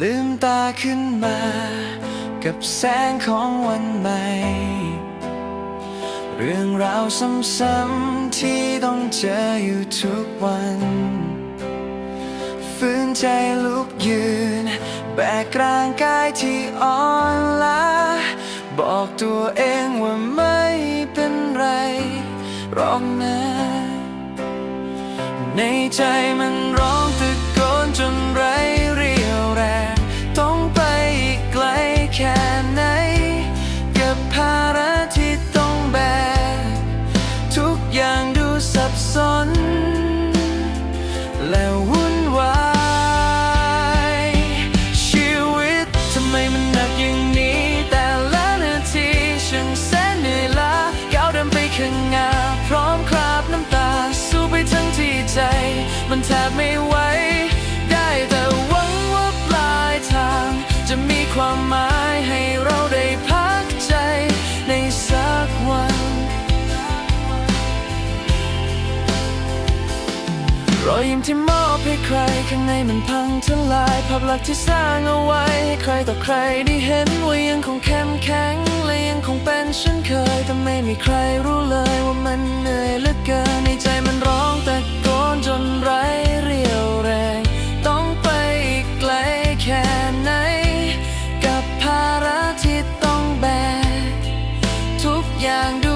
ลืมตาขึ้นมา กับแสงของวันใหม่ เรื่องราวซ้ำๆที่ต้องเจออยู่ทุกวันฝืนใจลุกยืน แบกร่างกายที่อ่อนล้า บอกตัวเองว่าไม่เป็นไรหรอกนะ ในใจมัน แทบไม่ไหว ได้แต่หวังว่าปลายทาง จะมีความหมายให้เราได้พักใจในสักวัน รอยยิ้มที่มอบให้ใครข้างในมันพังทลายภาพลักษณ์ที่สร้างเอาไว้ให้ใครต่อใครได้เห็นว่ายังคงเข้มแข็งและยังคงเป็นเช่นเคยแต่ไม่มีใครรู้เลย อย่าง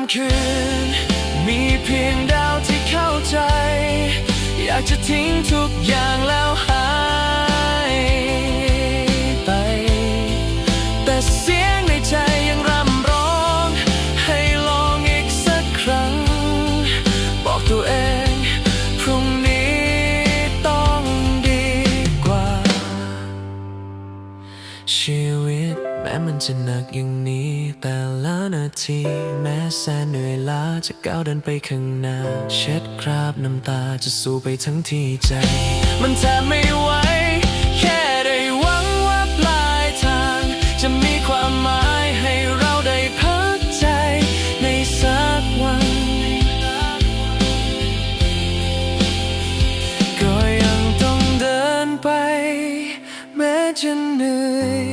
ำคืน มีเพียงดาวที่เข้าใจ อยากจะทิ้งทุกอย่างแล้วหา จะหนักอย่างนี้ แต่ละนาที แม้แสนเหนื่อยล้าจะก้าวเดินไปข้างหน้า เช็ดคราบน้ำตาจะสู้ไปทั้งที่ใจ มันแทบไม่ไหวแค่ได้หวังว่าปลายทาง จะมีความหมายให้เราได้พักใจ ในสักวัน ก็ยังต้องเดินไป แม้จะเหนื่อย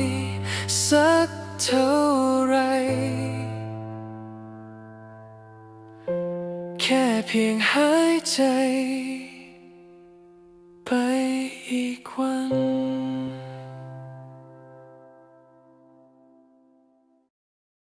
สักเท่าไร แค่เพียงหายใจ ไปอีกวัน